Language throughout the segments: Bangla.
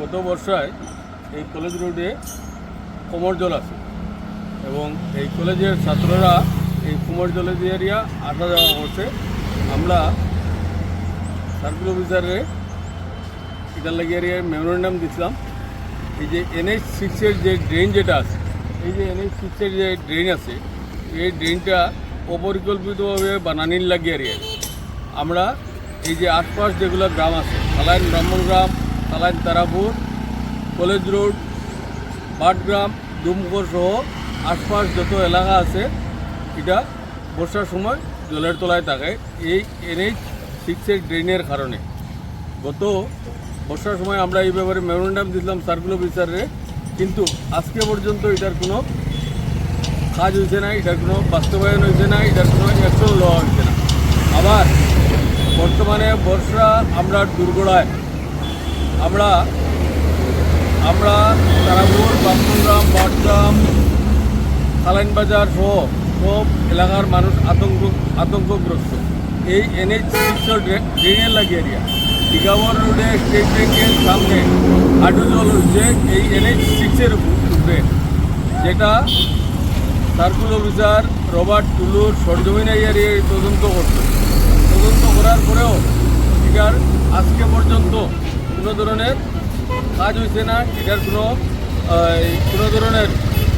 গত বর্ষায় এই কলেজ রোডে কোমর জল আছে এবং এই কলেজের ছাত্ররা এই কোমর জলে দিয়ে এরিয়া আসা যাওয়া করছে আমরা সার্কুল অফিসারে এটার লাগে এরিয়ার মেমোরেন্ডাম দিছিলাম। এই যে এনএইচ সিক্সের যে ড্রেন যেটা আছে, এই যে এনএইচ সিক্সের যে ড্রেন আছে, এই ড্রেনটা অপরিকল্পিতভাবে বানানির লাগে এরিয়ায় আমরা এই যে আশপাশ যেগুলো গ্রাম আছে থালাইন ব্রাহ্মণগ্রাম থালাইন তারাপুর কলেজ রোড, বাটগ্রাম ডুমকর সহ আশপাশ যত এলাকা আছে, এটা বর্ষার সময় জলের তলায় থাকে। এই এনএইচ সিক্সের ড্রেনের কারণে। গত বর্ষার সময় আমরা এই ব্যাপারে মেমোরেন্ডাম দিলাম সার্কুল অফিসারে কিন্তু আজকে পর্যন্ত এটার কোনো কাজ হয়েছে না, এটার কোনো বাস্তবায়ন হয়েছে না, এটার কোনো অ্যাকশন লওয়া হয়েছে না। আবার বর্তমানে বর্ষা আমরা দুর্গড়ায় আমরা আমরা তারাপুর বামনগ্রাম বাটগ্রাম খালাইন বাজার সহ সব এলাকার মানুষ আতঙ্ক, আতঙ্কগ্রস্ত। এই এনএইচ সিক্সর ড্রেনের লাগে এরিয়া টিকাবর রোডে স্টেট ব্যাংকের সামনে হাঁটু জল হচ্ছে এই এনএইচ সিক্সের উপরে যেটা সার্কুল অফিসার রবার্ট টুলুর সরজমিন তদন্ত করতো তদন্ত করার পরেও এটার আজকে পর্যন্ত কোনো ধরনের কাজ হয়েছে না, এটার কোনো কোনো ধরনের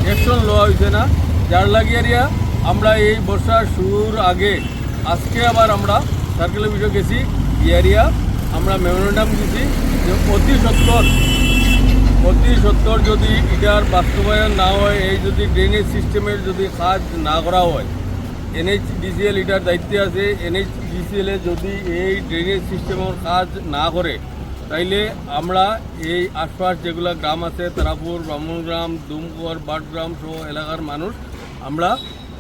অ্যাকশন লওয়া হয়েছে না। যার লাগে এরিয়া আমরা এই বর্ষার শুরুর আগে, আজকে আবার আমরা সার্কেল অফিসে গেছি। এই এরিয়া আমরা মেমোরেন্ডাম দিছি যে অতি সত্তর অতি সত্তর যদি এটার বাস্তবায়ন না হয়, এই যদি ড্রেনেজ সিস্টেমের যদি কাজ না করা হয় এনএইচ ডিসিএল এটার দায়িত্বে আছে। এনএইচ ডিসিএলে যদি এই ড্রেনেজ সিস্টেমের কাজ না করে তাইলে আমরা এই আশপাশ যেগুলো গ্রাম আছে, তারাপুর ব্রাহ্মণগ্রাম দুমকর, বাটগ্রাম সহ এলাকার মানুষ, আমরা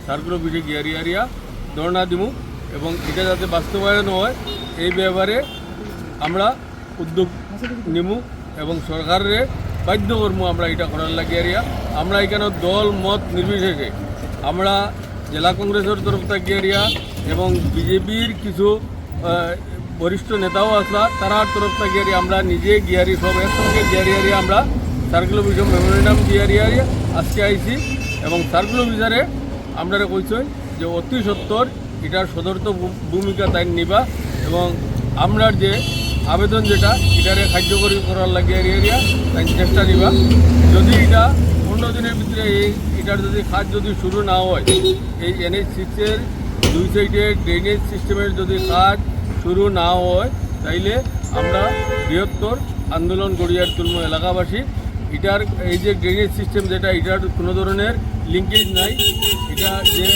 সার্কুল অফিসে গিয়ারি এরিয়া ধর্ণা দিব এবং এটা যাতে বাস্তবায়ন হয়, এই ব্যাপারে আমরা উদ্যোগ নিমু এবং সরকারের বাধ্য করব আমরা এটা করার লাগে এরিয়া আমরা এখানে দল, মত নির্বিশেষে আমরা জেলা কংগ্রেসের তরফ থেকে এরিয়া এবং বিজেপির কিছু বরিষ্ঠ নেতাও আসলা, তারার তরফ থেকে এরিয়া আমরা নিজে গিয়ারি সব একসঙ্গে গিয়ারি এরিয়া আমরা সার্কুল অফিসে মেমোরেন্ডাম গিয়ারি এরিয়া আজকে আইছি এবং সার্কুল অফিসারে আমরা কইছি যে অতি সত্তর এটার সদর্থ ভূমিকা তাই নিবা এবং আমরার যে আবেদন যেটা, এটারে কার্যকরী করার লাগে এরিয়া তাই চেষ্টা নিবা। যদি এটা পনেরো দিনের ভিতরে এই, এটার যদি কাজ যদি শুরু না হয়, এই এনএইচ সিক্সের দুই সাইডে ড্রেনেজ সিস্টেমের যদি কাজ শুরু না হয়, তাইলে আমরা বৃহত্তর আন্দোলন গড়িয়ার তুলম এলাকাবাসী। এটার এই যে ড্রেনেজ সিস্টেম যেটা, এটার কোনো ধরনের লিঙ্কেজ নাই। এটা যে,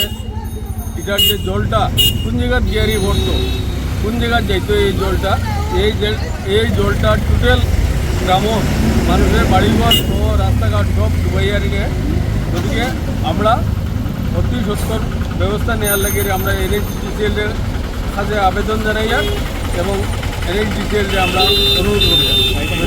এটার যে জলটা, কোন জায়গার গিয়ারি ভরতো? কোন জায়গার যাইতো এই জলটা? এই এই জলটা টোটাল গ্রামর মানুষের বাড়িঘর সহ রাস্তাঘাট সব ডুবাইয়া রেখে গতিকে আমরা অতি সত্তর ব্যবস্থা নেওয়ার লাগে আমরা এনএইচডিসিএলের কাছে আবেদন জানাই যান এবং এনএইচডিসিএল আমরা অনুরোধ করি